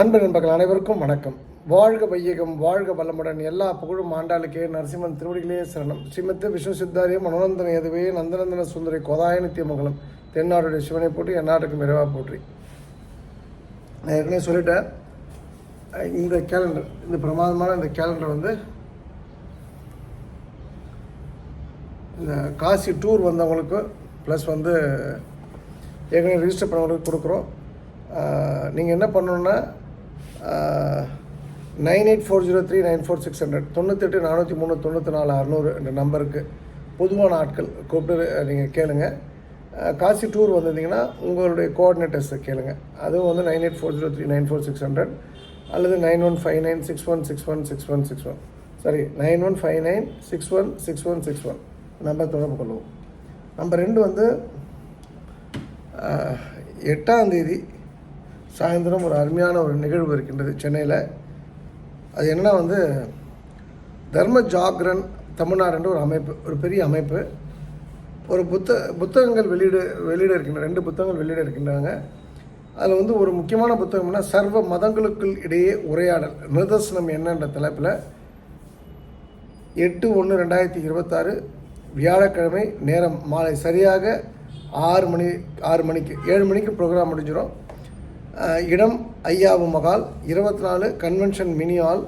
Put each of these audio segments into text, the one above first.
அன்பு நண்பர்கள் அனைவருக்கும் வணக்கம். வாழ்க வையகம் வாழ்க வளமுடன். எல்லா புகழும் ஆண்டாளுக்கே. நரசிம்மன் திருவடிகளே சரணம். ஸ்ரீமத்து விஸ்வசித்தாரிய மனோநந்தன எதுவே நந்தநந்தன சுந்தரி கோதாய நித்தியமங்கலம் தென்னாடுடைய சிவனை போற்றி என்னாட்டுக்கு விரைவாக போற்றி. நான் ஏற்கனவே சொல்லிட்டேன். இந்த கேலண்டர் இந்த பிரமாதமான இந்த கேலண்டர் வந்து இந்த காசி டூர் வந்தவங்களுக்கு ப்ளஸ் வந்து ஏற்கனவே ரிஜிஸ்டர் பண்ணவங்களுக்கு கொடுக்குறோம். நீங்கள் என்ன பண்ணணுன்னா nine eight four zero three nine four six hundred தொண்ணூத்தெட்டு நானூற்றி மூணு தொண்ணூற்றி நாலு அறநூறு என்ற நம்பருக்கு பொதுவான ஆட்கள் கூப்பிட்டு நீங்கள் கேளுங்கள் காசி டூர் வந்திருந்தீங்கன்னா உங்களுடைய கோஆர்டினேட்டர்ஸை கேளுங்க. அதுவும் வந்து nine eight four zero three nine four six hundred அல்லது nine one five nine six one six one six one six one. Sorry nine one five nine six one six one six one. Number தொடர்பு கொள்வோம். Number ரெண்டு வந்து எட்டாம் தேதி சாயந்தரம் ஒரு அருமையான ஒரு நிகழ்வு இருக்கின்றது சென்னையில். அது என்னன்னா வந்து தர்ம ஜாக்ரன் தமிழ்நாடுன்ற ஒரு அமைப்பு ஒரு பெரிய அமைப்பு. ஒரு புத்த புத்தகங்கள் வெளியிட வெளியிட இருக்கின்ற ரெண்டு புத்தகங்கள் வெளியிட இருக்கின்றாங்க. அதில் வந்து ஒரு முக்கியமான புத்தகம்னா சர்வ மதங்களுக்குள் இடையே உரையாடல் நிதர்சனம் என்னன்ற தலைப்பில். எட்டு ஒன்று ரெண்டாயிரத்தி இருபத்தாறு வியாழக்கிழமை நேரம் மாலை சரியாக ஆறு மணி ஆறு மணிக்கு ஏழு மணிக்கு ப்ரோக்ராம் முடிஞ்சிடும் இடம் ஐயாவு மகால். இருபத்தி நாலு convention mini hall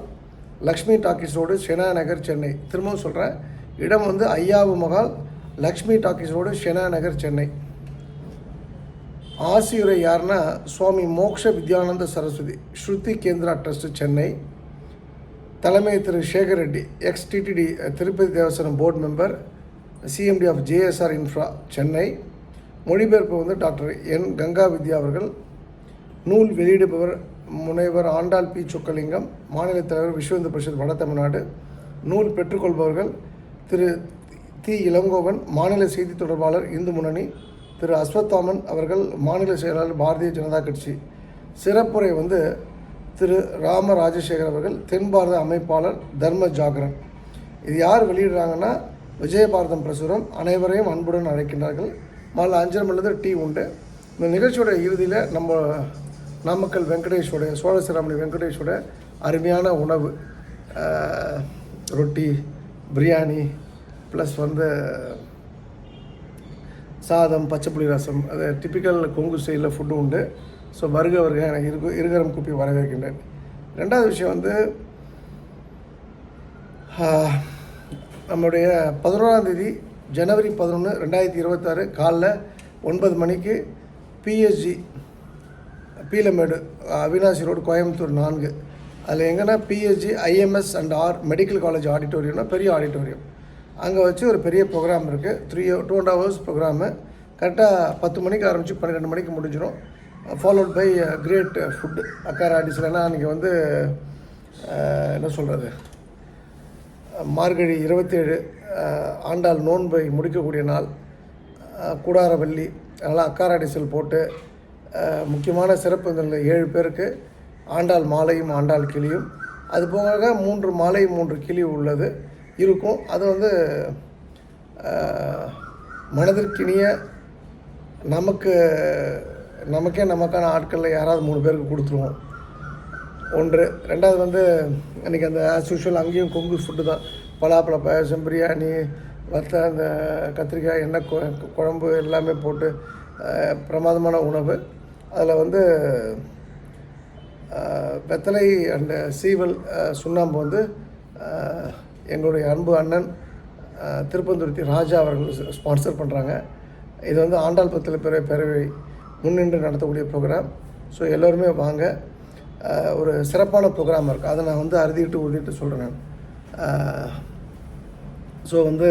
Lakshmi talkies road Shenoy Nagar Chennai. திரும்பவும் சொல்கிறேன் இடம் வந்து ஐயாவு மகால் லக்ஷ்மி டாக்கீஸ் ரோடு ஷெனா நகர் சென்னை. ஆசியுரை யாருன்னா சுவாமி மோக்ஷ வித்யானந்த சரஸ்வதி ஸ்ருதி கேந்திரா ட்ரஸ்ட் சென்னை. தலைமை Thiru Sekhar Reddy ex TTD Tirupati Devasthanam board member CMD of JSR infra Chennai. மொழிபெயர்ப்பு வந்து டாக்டர் என் கங்கா வித்யா அவர்கள் நூல் வெளியிடுபவர் முனைவர் ஆண்டாள் பி. சொக்கலிங்கம் மாநில தலைவர் விஸ்வந்த பரிஷத் வட தமிழ்நாடு. நூல் பெற்றுக்கொள்பவர்கள் திரு தி இளங்கோவன் மாநில செய்தி தொடர்பாளர் இந்து முன்னணி திரு அஸ்வத்தாமன் அவர்கள் மாநில செயலாளர் பாரதிய ஜனதா கட்சி. சிறப்புரை வந்து திரு ராம ராஜசேகர் அவர்கள் தென் பாரத அமைப்பாளர் தர்ம ஜாகரன். இது யார் வெளியிடுறாங்கன்னா விஜயபாரதம் பிரசுரம். அனைவரையும் அன்புடன் அழைக்கின்றார்கள். மாலை அஞ்சரை மணிலேருந்து டீ உண்டு. இந்த நிகழ்ச்சியோட இறுதியில் நம்ம நாமக்கல் வெங்கடேஷோடைய சோழ சிராமணி வெங்கடேஷோட அருமையான உணவு. ரொட்டி பிரியாணி ப்ளஸ் வந்து சாதம் பச்சைப்புளி ரசம். அது டிப்பிக்கல் கொங்கு ஸ்டைலில் ஃபுட்டு உண்டு. ஸோ வருக வருக எனக்கு இருக்கு இருகரம் கூப்பி வரவேற்கின்றேன். ரெண்டாவது விஷயம் வந்து நம்முடைய பதினோராம் தேதி ஜனவரி பதினொன்று ரெண்டாயிரத்தி இருபத்தாறு காலைல ஒன்பது மணிக்கு பிஎஸ்ஜி பீலமேடு அவினாசி ரோடு கோயம்புத்தூர் நான்கு. அதில் எங்கன்னா PSG IMS and R medical college ஆடிட்டோரியம்னா பெரிய ஆடிட்டோரியம் அங்கே வச்சு ஒரு பெரிய ப்ரோக்ராம் இருக்குது three two and hours program கரெக்டாக பத்து மணிக்கு ஆரம்பித்து பன்னிரெண்டு மணிக்கு முடிஞ்சிடும் ஃபாலோட் பை கிரேட் ஃபுட்டு அக்கார ஆடிஸ்லனா அன்றைக்கி வந்து uh, என்ன சொல்கிறது மார்கழி இருபத்தேழு uh, ஆண்டாள் நோன்பை முடிக்கக்கூடிய நாள் uh, கூடாரவல்லி கூடாரவள்ளி அதனால் அக்காராடிசல் போட்டு முக்கியமான சிறப்பு இந்த ஏழு பேருக்கு ஆண்டாள் மாலையும் ஆண்டாள் கிளியும். அது போக மூன்று மாலை மூன்று கிளி உள்ளது. இருக்கும். அது வந்து மனதிற்கினிய நமக்கு நமக்கே நமக்கான ஆட்களில் யாராவது மூணு பேருக்கு கொடுத்துருவோம். ஒன்று. ரெண்டாவது வந்து அன்றைக்கி அந்த ஆஸ் யூஷுவல் அங்கேயும் கொங்கு ஃபுட்டு தான். பலாப்பழ பாயசம் பிரியாணி வத்த அந்த கத்திரிக்காய் எண்ணெய் கொ- குழம்பு எல்லாமே போட்டு பிரமாதமான உணவு. அதில் வந்து வெத்தலை அண்ட் சீவல் சுண்ணாம்பு வந்து எங்களுடைய அன்பு அண்ணன் திருப்பந்துருத்தி ராஜா அவர்கள் ஸ்பான்சர் பண்ணுறாங்க இது வந்து ஆண்டாள் பத்தில் பிற பேரவை முன்னின்று நடத்தக்கூடிய ப்ரோக்ராம். ஸோ எல்லோருமே வாங்க. ஒரு சிறப்பான ப்ரோக்ராம் இருக்குது அதை நான் வந்து அறுதிட்டு உறுதிட்டு சொல்கிறேன் ஸோ வந்து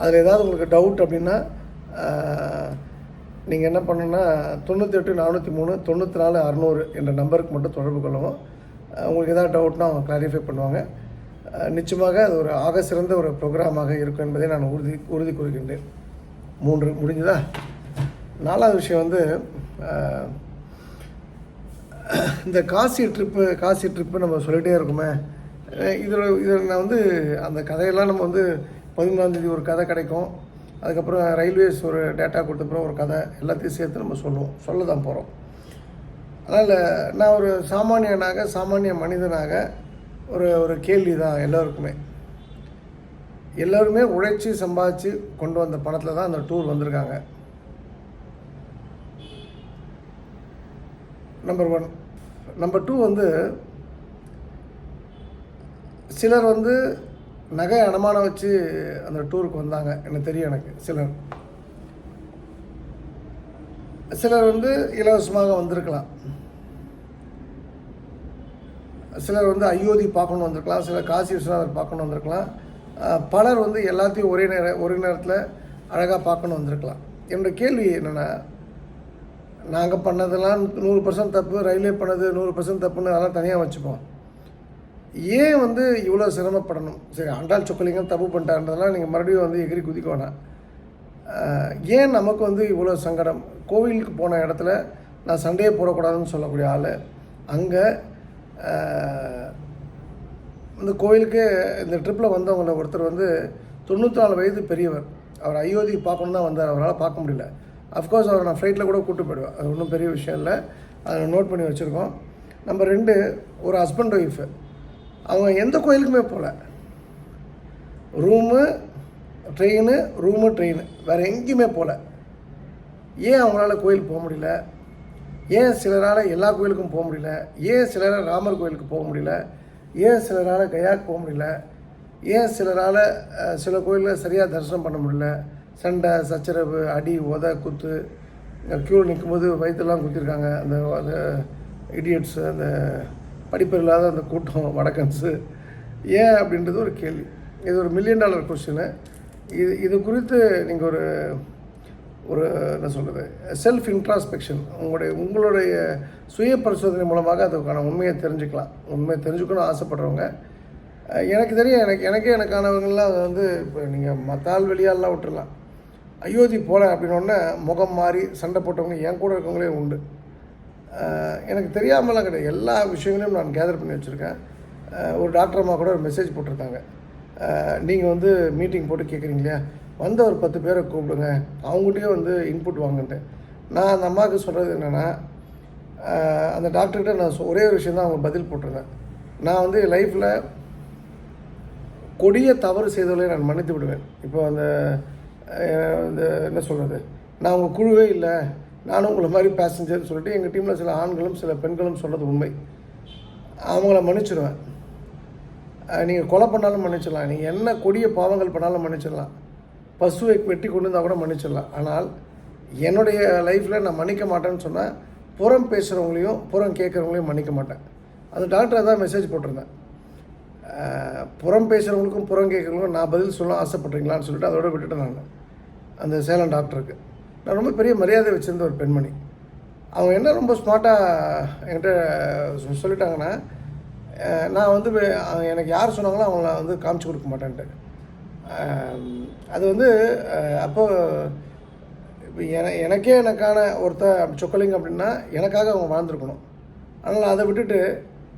அதில் ஏதாவது உங்களுக்கு டவுட் அப்படின்னா நீங்கள் என்ன பண்ணணுன்னா தொண்ணூற்றி எட்டு நானூற்றி மூணு தொண்ணூற்றி நாலு அறநூறு என்ற நம்பருக்கு மட்டும் தொடர்பு கொள்ளவும். உங்களுக்கு எதாவது டவுட்னா அவங்க கிளாரிஃபை பண்ணுவாங்க. நிச்சயமாக அது ஒரு ஆக சிறந்த ஒரு ப்ரோக்ராமாக இருக்கும் என்பதை நான் உறுதி உறுதி கூறுகின்றேன். மூன்று முடிஞ்சதா? நாலாவது விஷயம் வந்து இந்த காசி ட்ரிப்பு காசி ட்ரிப்பு நம்ம சொல்லிகிட்டே இருக்குமே. இதில் இதில் நான் வந்து அந்த கதையெல்லாம் நம்ம வந்து பதிமூணாந்தேதி ஒரு கதை கிடைக்கும். அதுக்கப்புறம் ரயில்வேஸ் ஒரு டேட்டா கொடுத்தப்புறம் ஒரு கதை எல்லாத்தையும் சேர்த்து நம்ம சொல்லுவோம். சொல்ல தான் போகிறோம் அதனால் நான் ஒரு சாமானியனாக சாமானிய மனிதனாக ஒரு ஒரு கேள்வி தான் எல்லோருக்குமே. எல்லோருமே உழைச்சி சம்பாதிச்சு கொண்டு வந்த பணத்தில் தான் அந்த டூர் வந்திருக்காங்க. நம்பர் ஒன் நம்பர் டூ வந்து சிலர் வந்து நகை அடமானம் வச்சு அந்த டூருக்கு வந்தாங்க. எனக்கு தெரியும் எனக்கு சிலர். சிலர் வந்து இலவசமாக வந்திருக்கலாம். சிலர் வந்து அயோத்தி பார்க்கணும் வந்திருக்கலாம். சிலர் காசி விஸ்வநாதர் பார்க்கணும் வந்திருக்கலாம். பலர் வந்து எல்லாத்தையும் ஒரே நேர ஒரே நேரத்தில் அழகாக பார்க்கணும் வந்திருக்கலாம். என்னோட கேள்வி என்னென்னா நாங்கள் பண்ணதெல்லாம் நூறு பர்சன்ட் தப்பு ரயில்வே பண்ணது நூறு பர்சன்ட் தப்புன்னு அதெல்லாம் தனியாக வச்சுப்போம். ஏன் வந்து இவ்வளோ சிரமப்படணும்? சரி ஆண்டாள் சொக்கலிங்கம் தப்பு பண்ணிட்டாருன்றதெல்லாம் நீங்கள் மறுபடியும் வந்து எகிரி குதிக்க வேணாம். ஏன் நமக்கு வந்து இவ்வளோ சங்கடம்? கோவிலுக்கு போன இடத்துல நான் சண்டையே போடக்கூடாதுன்னு சொல்லக்கூடிய ஆள். அங்கே இந்த கோயிலுக்கு இந்த ட்ரிப்பில் வந்தவங்கள ஒருத்தர் வந்து தொண்ணூற்றி நாலு வயது பெரியவர். அவர் அயோத்தி பார்க்கணும் தான் வந்தார். அவரால் பார்க்க முடியல. அஃப்கோர்ஸ் அவரை நான் ஃப்ளைட்டில் கூட கூட்டு போயிடுவேன். அது ஒன்றும் பெரிய விஷயம் இல்லை. அதை நோட் பண்ணி வச்சுருக்கோம். நம்பர் ரெண்டு ஒரு ஹஸ்பண்ட் ஒய்ஃபு அவங்க எந்த கோயிலுக்குமே போகல. Room train room train. வேறு எங்கேயுமே போகல. ஏன் அவங்களால கோயிலுக்கு போக முடியல? ஏன் சிலரால் எல்லா கோயிலுக்கும் போக முடியல? ஏன் சிலரால் ராமர் கோயிலுக்கு போக முடியல? ஏன் சிலரால் கயாக்கு போக முடியல? ஏன் சிலரால் சில கோயிலில் சரியாக தரிசனம் பண்ண முடியல? சண்டை சச்சரவு அடி உத குத்து க்யூ நிற்கும்போது வயிற்றுலாம் குத்திருக்காங்க. அந்த அந்த இடியட்ஸ் அந்த படிப்பு இல்லாத அந்த கூட்டம் வடக்கன்ஸு. ஏன் அப்படின்றது ஒரு கேள்வி. இது ஒரு மில்லியன் டாலர் கொஸ்டினு இது இது குறித்து நீங்கள் ஒரு ஒரு என்ன சொல்கிறது செல்ஃப் இன்ட்ராஸ்பெக்ஷன் உங்களுடைய உங்களுடைய சுய பரிசோதனை மூலமாக அதுக்கான உண்மையை தெரிஞ்சுக்கலாம். உண்மையை தெரிஞ்சுக்கணும் ஆசைப்படுறவங்க. எனக்கு தெரியும் எனக்கு எனக்கே எனக்கானவங்களாம் அதை வந்து இப்போ நீங்கள் மற்ற ஆள் வெளியாலாம் விட்டுறலாம். அயோத்தி போகிறேன் அப்படின்னோடனே முகம் மாறி சண்டை போட்டவங்க என் கூட இருக்கவங்களே உண்டு. எனக்கு தெரியாமலாம் கிடையாது. எல்லா விஷயங்களையும் நான் கேதர் பண்ணி வச்சுருக்கேன். ஒரு டாக்டர் அம்மா கூட ஒரு மெசேஜ் போட்டிருக்காங்க நீங்கள் வந்து மீட்டிங் போட்டு கேட்குறீங்க இல்லையா வந்த ஒரு பத்து பேரை கூப்பிடுங்க அவங்ககிட்டயே வந்து இன்புட் வாங்குன்ட்டு நான் அந்த அம்மாவுக்கு சொல்கிறது என்னென்னா அந்த டாக்டர்கிட்ட நான் சொ- ஒரே ஒரு விஷயம் தான் அவங்க பதில் போட்டிருந்தேன். நான் வந்து லைஃப்பில் கொடிய தவறு செய்தவர்களை நான் மன்னித்து விடுவேன். இப்போ அந்த இந்த என்ன சொல்கிறது நான் உங்கள் குழுவே இல்லை. நானும் உங்களை மாதிரி பேசஞ்சர்னு சொல்லிட்டு எங்கள் டீமில் சில ஆண்களும் சில பெண்களும் சொன்னது உண்மை. அவங்கள மன்னிச்சிடுவேன் நீங்கள் கொலை பண்ணாலும் மன்னிச்சிடலாம். நீங்கள் என்ன கொடிய பாவங்கள் பண்ணாலும் மன்னிச்சிடலாம். பசுவை வெட்டி கொண்டு வந்தால் கூட மன்னிச்சிடலாம். ஆனால் என்னுடைய லைஃப்பில் நான் மன்னிக்க மாட்டேன்னு சொன்னால் புறம் பேசுகிறவங்களையும் புறம் கேட்குறவங்களையும் மன்னிக்க மாட்டேன். அந்த டாக்டர் தான் மெசேஜ் போட்டிருந்தேன். புறம் பேசுகிறவங்களுக்கும் புறம் கேட்குறவங்களுக்கும் நான் பதில் சொல்ல ஆசைப்பட்றீங்களான்னு சொல்லிட்டு அதோட விட்டுட்டேன் நான். அந்த சேலம் டாக்டருக்கு நான் ரொம்ப பெரிய மரியாதை வச்சுருந்த ஒரு பெண்மணி. அவங்க என்ன ரொம்ப ஸ்மார்ட்டாக என்கிட்ட சொ- சொல்லிட்டாங்கன்னா நான் வந்து எனக்கு யார் சொன்னாங்களோ அவங்கள வந்து காமிச்சு கொடுக்க மாட்டேன்ட்டு. அது வந்து அப்போது இப்போ என எனக்கே எனக்கான ஒருத்தர் சொக்கலிங்க அப்படின்னா எனக்காக அவங்க வாழ்ந்துருக்கணும். அதனால் அதை விட்டுட்டு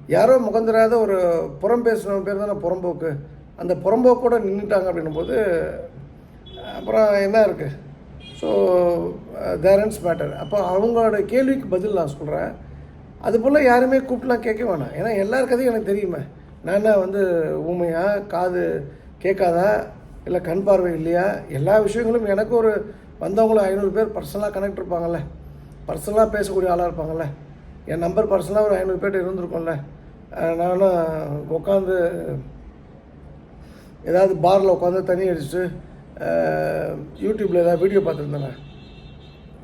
யாரோ முகந்தராத ஒரு புறம் பேசின பேர் தானே புறம்போக்கு. அந்த புறம்போக்கோடு நின்றுட்டாங்க அப்படின்னும் போது அப்புறம் என்ன இருக்குது ஸோ தேரன்ஸ் மேட்டர் அப்போ அவங்களோட கேள்விக்கு பதில் நான் சொல்கிறேன் அதுபோல் யாருமே கூப்பிட்டுலாம் கேட்க வேணாம். ஏன்னா எல்லார் கதையும் எனக்கு தெரியுமே. நான் என்ன வந்து ஊமையாக காது கேட்காதா இல்லை கண் பார்வை இல்லையா? எல்லா விஷயங்களும் எனக்கு ஒரு வந்தவங்களும் ஐநூறு பேர் பர்சனலாக கனெக்ட் இருப்பாங்கல்ல. பர்சனலாக பேசக்கூடிய ஆளாக இருப்பாங்கல்ல. என் நம்பர் பர்சனலாக ஒரு ஐநூறு பேர்கிட்ட இருந்திருக்கோம்ல. நானும் உட்காந்து ஏதாவது பாரில் உட்காந்து தண்ணி அடிச்சுட்டு யூடியூப்பில் ஏதாவது வீடியோ பார்த்துருந்தேங்க.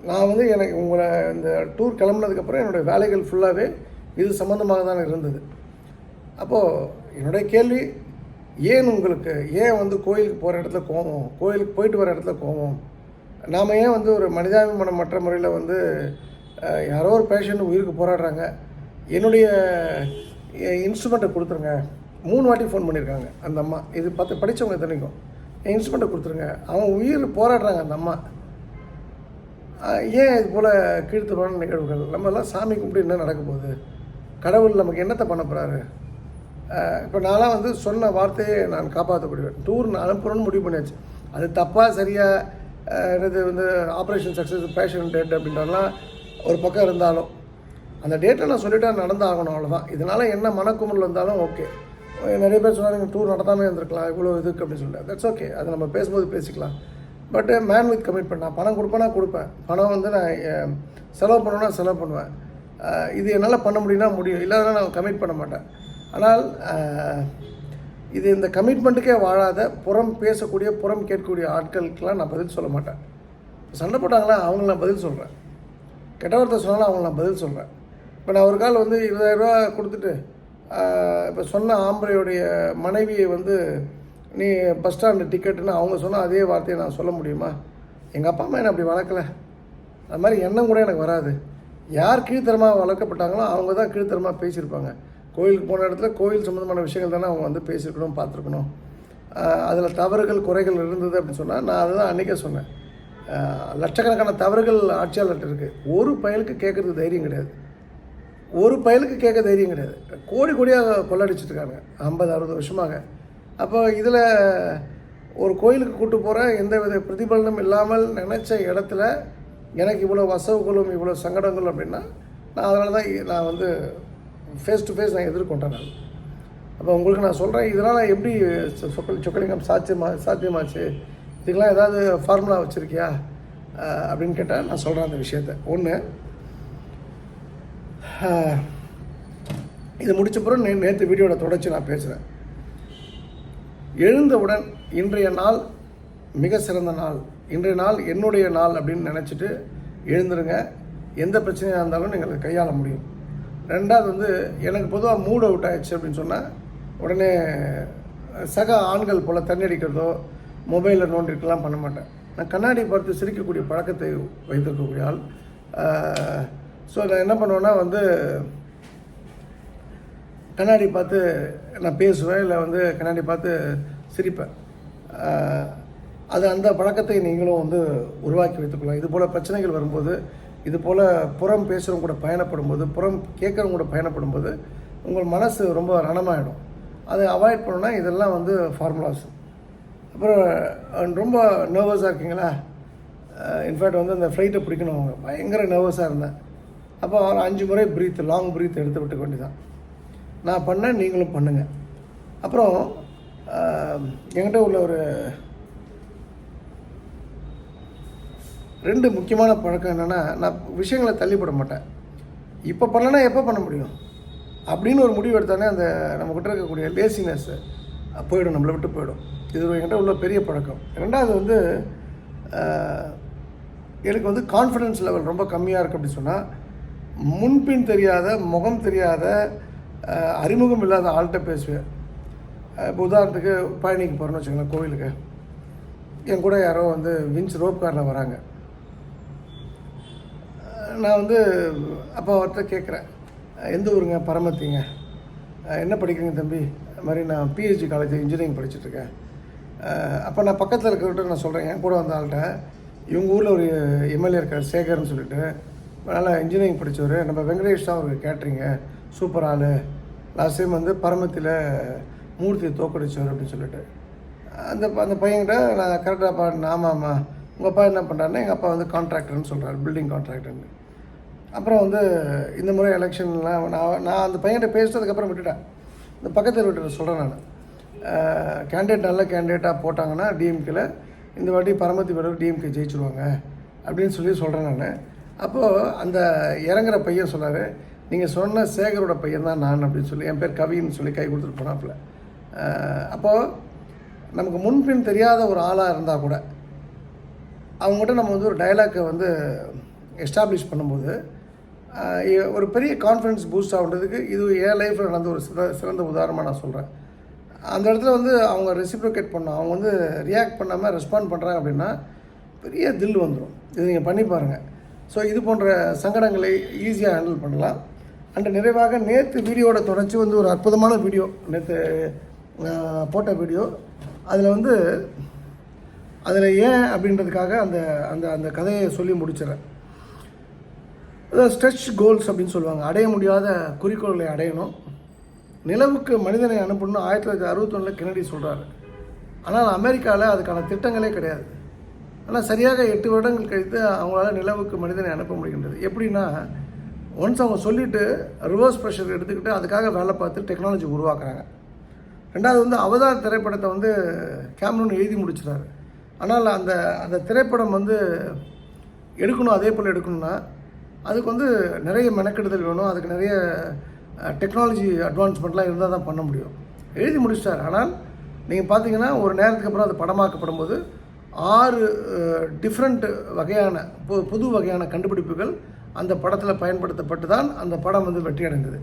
நான் வந்து எனக்கு உங்களை இந்த டூர் கிளம்புனதுக்கப்புறம் என்னுடைய வேலைகள் ஃபுல்லாகவே இது சம்மந்தமாக தான் இருந்தது. அப்போது என்னுடைய கேள்வி ஏன் உங்களுக்கு ஏன் வந்து கோயிலுக்கு போகிற இடத்துல கோவம்? கோயிலுக்கு போயிட்டு வர இடத்துல கோவம்? நாம் ஏன் வந்து ஒரு மனிதாபிமானம் மற்ற முறையில் வந்து யாரோ ஒரு பேஷண்ட் உயிருக்கு போராடுறாங்க. என்னுடைய இன்ஸ்ட்ருமெண்ட்டை கொடுத்துருங்க. மூணு வாட்டி ஃபோன் பண்ணியிருக்காங்க அந்த அம்மா. இது பார்த்து படித்தவங்க இத்தனைக்கும் இன்ஸ்ட்ருமெண்ட்டை கொடுத்துருங்க. அவன் உயிர் போராடுறாங்க அந்த அம்மா. ஏன் இது போல் கீழ்த்தரமான நிகழ்வுகள்? நம்மலாம் சாமி கும்பிட்டு என்ன நடக்க போகுது? கடவுள் நமக்கு என்னத்தை பண்ண போகிறாரு இப்போ நான்லாம் வந்து சொன்ன வார்த்தையை நான் காப்பாற்றப்படுவேன் டூர் நான் அனுப்புகிறோன்னு முடிவு பண்ணியாச்சு. அது தப்பாக சரியாக என்னது வந்து ஆப்ரேஷன் சக்ஸஸ் பேஷன் டேட் அப்படின்றலாம் ஒரு பக்கம் இருந்தாலும். அந்த டேட்டை நான் சொல்லிவிட்டு நடந்தாகணும் அவ்வளோதான் இதனால் என்ன மனக்குமுறல் இருந்தாலும் ஓகே நிறைய பேர் சொன்னாங்க டூர் நடத்தாமல் இருந்திருக்கலாம் இவ்வளோ இதுக்கு அப்படின்னு சொல்லிட்டு. தட்ஸ் ஓகே அதை நம்ம பேசும்போது பேசிக்கலாம். பட் மேன் வித் கமிட்மெண்ட் நான் பணம் கொடுப்பேனா கொடுப்பேன். பணம் வந்து நான் செலவு பண்ணணும்னா செலவு பண்ணுவேன். இது என்னால் பண்ண முடியும்னா முடியும். இல்லாதனா நான் கமிட் பண்ண மாட்டேன். ஆனால் இது இந்த கமிட்மெண்ட்டுக்கே வாழாத புறம் பேசக்கூடிய புறம் கேட்கக்கூடிய ஆட்களுக்கெல்லாம் நான் பதில் சொல்ல மாட்டேன். சண்டை போட்டாங்களா அவங்கள நான் பதில் சொல்கிறேன் கெட்ட வார்த்தை சொன்னாலும் அவங்க நான் பதில் சொல்கிறேன் இப்போ நான் ஒரு கால் வந்து இருபதாயிரரூவா கொடுத்துட்டு இப்போ சொன்ன ஆம்பரையுடைய மனைவியை வந்து நீ பஸ் ஸ்டாண்டு டிக்கெட்டுன்னு அவங்க சொன்ன அதே வார்த்தையை நான் சொல்ல முடியுமா? எங்கள் அப்பா அம்மா என்னை அப்படி வளர்க்கல. அது மாதிரி எண்ணம் கூட எனக்கு வராது. யார் கீழ்த்தரமாக வளர்க்கப்பட்டாங்களோ அவங்க தான் கீழ்த்தரமாக பேசியிருப்பாங்க. கோயிலுக்கு போன இடத்துல கோயில் சம்மந்தமான விஷயங்கள் தானே அவங்க வந்து பேசியிருக்கணும் பார்த்துருக்கணும். அதில் தவறுகள் குறைகள் இருந்தது அப்படின்னு சொன்னால் நான் அதை தான் அன்றைக்கே சொன்னேன். லட்சக்கணக்கான தவறுகள் ஆட்சியாளர்கிட்ட இருக்குது ஒரு பயலுக்கு கேட்குறதுக்கு தைரியம் கிடையாது. ஒரு பயலுக்கு கேட்க தைரியம் கிடையாது. கோடி கோடியாக கொள்ளடிச்சிட்ருக்காங்க ஐம்பது அறுபது வருஷமாக. அப்போ இதில் ஒரு கோயிலுக்கு கூட்டு போகிற எந்த வித பிரதிபலனும் இல்லாமல் நினச்ச இடத்துல எனக்கு இவ்வளோ வசவுகளும் இவ்வளோ சங்கடங்களும் அப்படின்னா நான் அதனால தான் நான் வந்து ஃபேஸ் டு ஃபேஸ் நான் எதிர்கொண்டேன் நான். அப்போ உங்களுக்கு நான் சொல்கிறேன் இதனால் எப்படி சொ- சொக்கல் சொக்கலிங்கம் சாத்தியமா சாத்தியமாச்சு? இதுக்கெல்லாம் ஏதாவது ஃபார்முலா வச்சுருக்கியா? அப்படின்னு கேட்டால் நான் சொல்கிறேன் அந்த விஷயத்த. ஒன்று இது முடித்த பிறகு நே நேற்று வீடியோட தொடர்ச்சி நான் பேசுகிறேன் எழுந்தவுடன் இன்றைய நாள் மிக சிறந்த நாள். இன்றைய நாள் என்னுடைய நாள் அப்படின்னு நினச்சிட்டு எழுந்துருங்க. எந்த பிரச்சனையாக இருந்தாலும் நீங்கள் கையாள முடியும். ரெண்டாவது வந்து எனக்கு பொதுவாக மூட் அவுட் ஆயிடுச்சு அப்படின்னு சொன்னால் உடனே சக ஆண்கள் போல் தண்ணி அடிக்கிறதோ மொபைலில் நோண்டிருக்கலாம் பண்ண மாட்டேன். நான் கண்ணாடி பார்த்து சிரிக்கக்கூடிய பழக்கத்தை வைத்திருக்கக்கூடிய ஆள். ஸோ நான் என்ன பண்ணுவேன்னா வந்து கண்ணாடி பார்த்து நான் பேசுவேன் இல்லை வந்து கண்ணாடி பார்த்து சிரிப்பேன். அது அந்த பழக்கத்தை நீங்களும் வந்து உருவாக்கி வைத்துக்கலாம் இது போல் பிரச்சனைகள் வரும்போது இது போல் புறம் பேசுகிறவங்க கூட பயணப்படும்போது புறம் கேட்குறவங்க கூட பயணப்படும்போது உங்கள் மனசு ரொம்ப ரணமாயிடும். அதை அவாய்ட் பண்ணணும்னா இதெல்லாம் வந்து ஃபார்முலாஸ். அப்புறம் ரொம்ப நர்வஸாக இருக்கீங்களா? இன்ஃபேக்ட் வந்து அந்த ஃப்ளைட்டை பிடிக்கணும். அவங்க பயங்கர நர்வஸாக இருந்தேன். அப்போ ஒரு அஞ்சு முறை ப்ரீத் லாங் ப்ரீத் எடுத்து விட்டுக்க வேண்டிதான் நான் பண்ணேன் நீங்களும் பண்ணுங்கள் அப்புறம் என்கிட்ட உள்ள ஒரு ரெண்டு முக்கியமான பழக்கம் என்னென்னா நான் விஷயங்களை தள்ளிப்பட மாட்டேன். இப்போ பண்ணலன்னா எப்போ பண்ண முடியும்? அப்படின்னு ஒரு முடிவு எடுத்தானே அந்த நம்மக்கிட்ட இருக்கக்கூடிய லேசினஸ் போயிடும் நம்மளை விட்டு போயிடும். இது என்கிட்ட உள்ள பெரிய பழக்கம். ரெண்டாவது வந்து எனக்கு வந்து கான்ஃபிடென்ஸ் லெவல் ரொம்ப கம்மியாக இருக்குது அப்படின்னு சொன்னால் முன்பின் தெரியாத முகம் தெரியாத அறிமுகம் இல்லாத ஆள்கிட்ட பேசுவேன். இப்போ உதாரணத்துக்கு பழனிக்கு போகிறோன்னு வச்சுக்கோங்களேன் கோவிலுக்கு. என் கூட யாரோ வந்து வின்ஸ் ரோப் காரில் வராங்க. நான் வந்து அப்போ அவர்கிட்ட கேட்குறேன் எந்த ஊருங்க? பரமத்திங்க. என்ன படிக்கிறீங்க தம்பி? அது மாதிரி நான் பிஹெச்டி காலேஜ் இன்ஜினியரிங் படிச்சுட்ருக்கேன் அப்போ நான் பக்கத்தில் இருக்கிறவர்கிட்ட நான் சொல்கிறேன் என் கூட வந்த ஆள்கிட்ட இவங்க ஊரில் ஒரு எம்எல்ஏ இருக்கார் சேகர்னு சொல்லிட்டு நல்லா இன்ஜினியரிங் படித்தவர் நம்ம வெங்கடேஷ் தான் அவருக்கு கேட்ரிங்க சூப்பர் ஆள். லாஸ்ட் டைம் வந்து பரமத்தியில் மூர்த்தியை தோக்கடிச்சவர் அப்படின்னு சொல்லிட்டு. அந்த அந்த பையன்கிட்ட நான் கரெக்டாக பாடினேன் ஆமாம் ஆமாம் உங்கள் அப்பா என்ன பண்ணுறாருன்னா எங்கள் அப்பா வந்து கான்ட்ராக்டர்னு சொல்கிறார் பில்டிங் கான்ட்ராக்டர்னு அப்புறம் வந்து இந்த முறை எலெக்ஷன்லாம் நான் நான் அந்த பையன்கிட்ட பேசுனதுக்கப்புறம் விட்டுட்டேன். இந்த பக்கத்தில் வீட்டில் சொல்கிறேன் நான். கேண்டிடேட் நல்ல கேண்டிடேட்டாக போட்டாங்கன்னா டிஎம்கேல இந்த வாட்டி பரமத்தி பிறகு டிஎம்கே ஜெயிச்சிருவாங்க அப்படின்னு சொல்லி சொல்கிறேன் நான். அப்போது அந்த இறங்குற பையன் சொன்னார் நீங்கள் சொன்ன சேகரோட பையன் தான் நான் அப்படின்னு சொல்லி என் பேர் கவின்னு சொல்லி கை கொடுத்துட்டு போனாப்புல. அப்போது நமக்கு முன்பின் தெரியாத ஒரு ஆளாக இருந்தால் கூட அவங்ககிட்ட நம்ம வந்து ஒரு டைலாக்கை வந்து எஸ்டாப்ளிஷ் பண்ணும்போது ஒரு பெரிய கான்ஃபிடன்ஸ் பூஸ்ட் ஆகுன்றதுக்கு இது என் லைஃப்பில் நடந்த ஒரு சிற சிறந்த உதாரணமாக நான் சொல்கிறேன் அந்த இடத்துல வந்து அவங்க ரெசிப்ரோகேட் பண்ணோம். அவங்க வந்து ரியாக்ட் பண்ணாமல் ரெஸ்பாண்ட் பண்ணுறாங்க அப்படின்னா பெரிய தில் வந்துடும் இது நீங்கள் பண்ணி பாருங்கள் ஸோ இது போன்ற சங்கடங்களை ஈஸியாக ஹேண்டில் பண்ணலாம். அண்டு நிறைவாக நேற்று வீடியோட தொடர்ச்சி வந்து ஒரு அற்புதமான வீடியோ. நேற்று போட்ட வீடியோ. அதில் வந்து அதில் ஏன் அப்படின்றதுக்காக அந்த அந்த அந்த கதையை சொல்லி முடிச்சிடறேன். ஸ்ட்ரெச் கோல்ஸ் அப்படின்னு சொல்லுவாங்க. அடைய முடியாத குறிக்கோள்களை அடையணும். நிலவுக்கு மனிதனை அனுப்பணும்னு ஆயிரத்தி தொள்ளாயிரத்தி அறுபத்தொன்னில் கெனடி சொல்கிறாரு ஆனால் அமெரிக்காவில் அதுக்கான திட்டங்களே கிடையாது. ஆனால் சரியாக எட்டு வருடங்கள் கழித்து அவங்களால நிலவுக்கு மனிதனை அனுப்ப முடிகின்றது. எப்படின்னா ஒன்ஸ் அவங்க சொல்லிவிட்டு ரிவர்ஸ் ப்ரெஷர் எடுத்துக்கிட்டு அதுக்காக வேலை பார்த்து டெக்னாலஜி உருவாக்குறாங்க. ரெண்டாவது வந்து அவதார் திரைப்படத்தை வந்து கேமரூன் எழுதி முடிச்சிட்டாரு. ஆனால் அந்த அந்த திரைப்படம் வந்து எடுக்கணும் அதே போல் எடுக்கணும்னா அதுக்கு வந்து நிறைய மெனக்கெடுதல் வேணும். அதுக்கு நிறைய டெக்னாலஜி அட்வான்ஸ்மெண்ட்லாம் இருந்தால் தான் பண்ண முடியும். எழுதி முடிச்சிட்டார். ஆனால் நீங்கள் பார்த்தீங்கன்னா ஒரு நேரத்துக்கு அப்புறம் அது படமாக்கப்படும் போது ஆறு டிஃப்ரெண்ட் வகையான புது வகையான கண்டுபிடிப்புகள் அந்த படத்தில் பயன்படுத்தப்பட்டு தான் அந்த படம் வந்து வெற்றி அடைந்தது.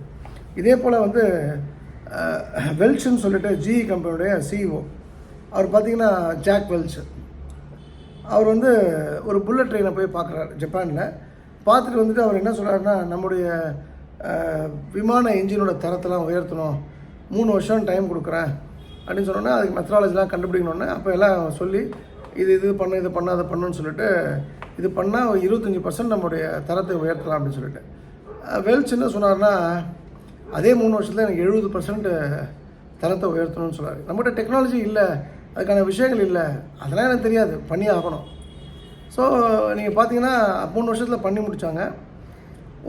இதே போல் வந்து வெல்ச்னு சொல்லிட்டு ஜிஇ கம்பெனியுடைய சிஇஓ அவர் பார்த்தீங்கன்னா ஜாக் வெல்ச் அவர் வந்து ஒரு புல்லட் ட்ரெயினை போய் பார்க்குறாரு ஜப்பானில் பார்த்துட்டு வந்துட்டு அவர் என்ன சொல்கிறாருன்னா நம்முடைய விமான இன்ஜினோட தரத்தெல்லாம் உயர்த்தணும். மூணு வருஷம் டைம் கொடுக்குறேன். அப்படின்னு சொன்னோன்னே அதுக்கு மெத்தடாலஜிலாம் கண்டுபிடிக்கணுன்னு அப்போ எல்லாம் சொல்லி இது இது பண்ணு இது பண்ணு அதை பண்ணுன்னு சொல்லிட்டு இது பண்ணால் இருபத்தஞ்சி பர்சன்ட் நம்முடைய தரத்தை உயர்த்தலாம் அப்படின்னு சொல்லிட்டு. வெல்ச் என்ன சொன்னார்னா அதே மூணு வருஷத்தில் எனக்கு எழுபது பர்சன்ட் தரத்தை உயர்த்தணும்னு சொன்னார். நம்மகிட்ட டெக்னாலஜி இல்லை அதுக்கான விஷயங்கள் இல்லை அதெல்லாம் எனக்கு தெரியாது. பண்ணி ஆகணும். ஸோ நீங்கள் பார்த்தீங்கன்னா மூணு வருஷத்தில் பண்ணி முடித்தாங்க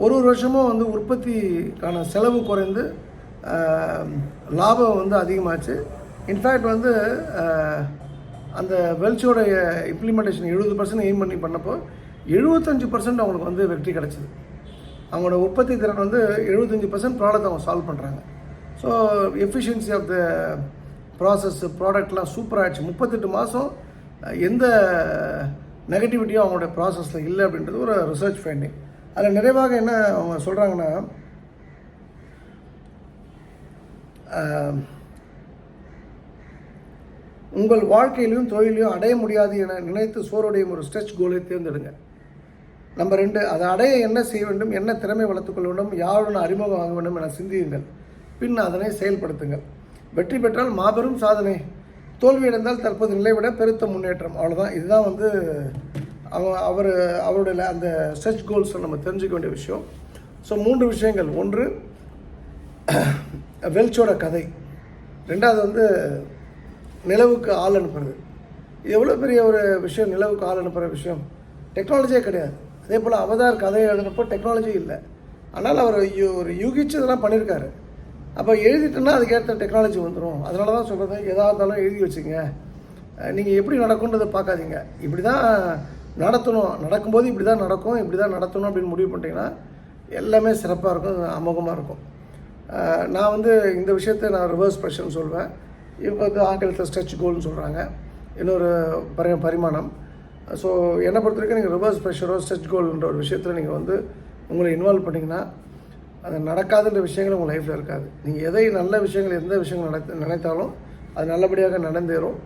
ஒரு ஒரு வருஷமும் வந்து உற்பத்திக்கான செலவு குறைந்து லாபம் வந்து அதிகமாச்சு. இன்ஃபேக்ட் வந்து அந்த வெல்ச்சோடைய இம்ப்ளிமெண்டேஷன் எழுபது பர்சன்ட் எய்ம் பண்ணி பண்ணப்போ எழுபத்தஞ்சு பர்சன்ட் அவங்களுக்கு வந்து வெற்றி கிடச்சிது. அவங்களோட உற்பத்தி திறன் வந்து எழுபத்தஞ்சி பர்சன்ட் ப்ராடக்ட் அவங்க சால்வ் பண்ணுறாங்க so efficiency of the process ப்ராடக்ட்லாம் super ஆயிடுச்சு. முப்பத்தெட்டு மாதம் எந்த நெகட்டிவிட்டியும் அவங்களோட ப்ராசஸில் இல்லை அப்படின்றது ஒரு ரிசர்ச் ஃபைண்டிங் அதில் நிறைவாக என்ன அவங்க சொல்கிறாங்கன்னா உங்கள் வாழ்க்கையிலும் தொழிலையும் அடைய முடியாது என நினைத்து சோறுடையும் ஒரு ஸ்ட்ரெச் கோலை தேர்ந்தெடுங்க. நம்பர் ரெண்டு அதை அடைய என்ன செய்ய வேண்டும் என்ன திறமை வளர்த்துக்கொள்ள வேண்டும் யாருடன் அறிமுகம் ஆக வேண்டும் என சிந்தியுங்கள். பின் அதனை செயல்படுத்துங்கள். வெற்றி பெற்றால் மாபெரும் சாதனை. தோல்வியடைந்தால் தற்போது நிலை விட பெருத்த முன்னேற்றம். அவ்வளோதான் இதுதான் வந்து அவ அவர் அவருடைய அந்த ஸ்ட்ரெச் கோல்ஸை நம்ம தெரிஞ்சுக்க வேண்டிய விஷயம். ஸோ மூன்று விஷயங்கள். ஒன்று வெல்ச்சோட கதை. ரெண்டாவது வந்து நிலவுக்கு ஆள் அனுப்புறது. இது எவ்வளோ பெரிய ஒரு விஷயம் நிலவுக்கு ஆள் அனுப்புகிற விஷயம்? டெக்னாலஜியே கிடையாது. அதே போல் அவதார் கதை எழுதினப்போ டெக்னாலஜி இல்லை. ஆனால் அவர் யூ- ஒரு யூகிச்சு இதெல்லாம் பண்ணியிருக்காரு அப்போ எழுதிட்டோன்னா அதுக்கேற்ற டெக்னாலஜி வந்துடும் அதனால தான் சொல்கிறது எதாக இருந்தாலும் எழுதி வச்சுங்க. நீங்கள் எப்படி நடக்கும்ன்றதை பார்க்காதீங்க. இப்படி தான் நடத்தணும். நடக்கும்போது இப்படி தான் நடக்கும் இப்படி தான் நடத்தணும் அப்படின்னு முடிவு பண்ணிட்டீங்கன்னா எல்லாமே சிறப்பாக இருக்கும் அமோகமாக இருக்கும். நான் வந்து இந்த விஷயத்தை நான் ரிவர்ஸ் ப்ரெஷர்னு சொல்வேன். இவங்க வந்து ஆங்கிலத்தில் ஸ்ட்ரெச் கோல்னு சொல்கிறாங்க இன்னொரு பரி பரிமாணம். ஸோ என்னை பொறுத்த வரைக்கும் நீங்கள் ரிவர்ஸ் ப்ரெஷரோ ஸ்ட்ரெச் கோல்ன்ற ஒரு விஷயத்தில் நீங்கள் வந்து உங்களை இன்வால்வ் பண்ணிங்கன்னா அது நடக்காதுன்ற விஷயங்கள் உங்கள் லைஃப்பில் இருக்காது. நீங்கள் எதை நல்ல விஷயங்கள் எந்த விஷயங்கள் நடத்த நினைத்தாலும் அது நல்லபடியாக நடந்தேறும்.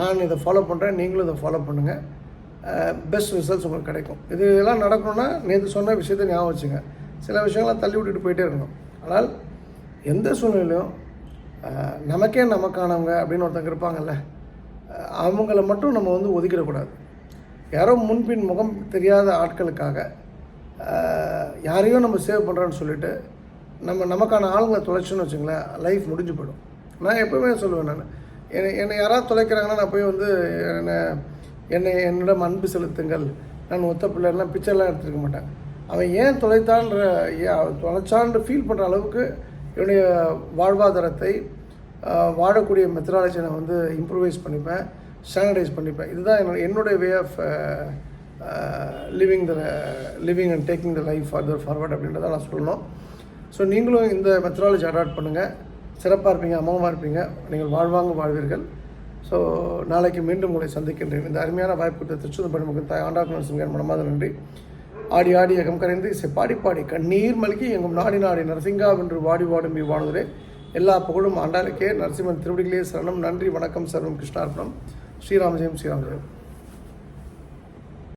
நான் இதை ஃபாலோ பண்ணுறேன் நீங்களும் இதை ஃபாலோ பண்ணுங்கள் பெஸ்ட் ரிசல்ட்ஸ் உங்களுக்கு கிடைக்கும். இது எல்லாம் நடக்கணும்னா நேற்று சொன்ன விஷயத்தை ஞாபகம் வச்சுங்க. சில விஷயங்கள்லாம் தள்ளி விட்டுட்டு போயிட்டே இருக்கணும். ஆனால் எந்த சூழ்நிலையிலும் நமக்கே நமக்கானவங்க அப்படின்னு ஒருத்தங்க இருப்பாங்கல்ல அவங்கள மட்டும் நம்ம வந்து ஒதுக்கிடக்கூடாது. யாரோ முன்பின் முகம் தெரியாத ஆட்களுக்காக யாரையோ நம்ம சேவ் பண்ணுறோன்னு சொல்லிட்டு நம்ம நமக்கான ஆளுங்களை தொலைச்சோன்னு வச்சுங்களேன் லைஃப் முடிஞ்சு போயிடும். நான் எப்பவுமே சொல்லுவேன் நான் என்னை என்னை யாராவது தொலைக்கிறாங்கன்னா நான் போய் வந்து என்னை என்னை என்னிடம் அன்பு செலுத்துங்கள். நான் ஒத்த பிள்ளைலாம் பிக்சர்லாம் எடுத்துருக்க மாட்டேன். அவன் ஏன் தொலைத்தான்ற தொலைச்சான்னு ஃபீல் பண்ணுற அளவுக்கு என்னுடைய வாழ்வாதாரத்தை வாழக்கூடிய மெத்தடாலஜி நான் வந்து இம்ப்ரூவைஸ் பண்ணிப்பேன் ஸ்டாண்டர்டைஸ் பண்ணிப்பேன். இதுதான் என்னோட என்னுடைய way of living the living and taking the life further forward அப்படின்றத நான் சொல்லணும். ஸோ நீங்களும் இந்த மெத்தடாலஜி அடாப்ட் பண்ணுங்கள் சிறப்பாக இருப்பீங்க அம்மாவாக இருப்பீங்க. நீங்கள் வாழ்வாங்க வாழ்வீர்கள். ஸோ நாளைக்கு மீண்டும் உங்களை சந்திக்கின்றேன். இந்த அருமையான வாய்ப்பு திருச்செந்தூர் நமக்கு தாய் ஆண்டாக்கு நரசிங்கன் மனமாத நன்றி. ஆடி ஆடி எகம் கரைந்து இசை பாடி பாடி கண்ணீர் மல்கி எங்கும் நாடி நாடி நரசிங்கா வென்று வாடி வாடும் வாடுவதே எல்லா புகழும் ஆண்டாளுக்கே. நரசிம்மன் திருவடிகளே சரணம். நன்றி வணக்கம் சர்வம் கிருஷ்ணார்ப்பணம் ஸ்ரீராமஜெயம் ஸ்ரீராமஜெயம்.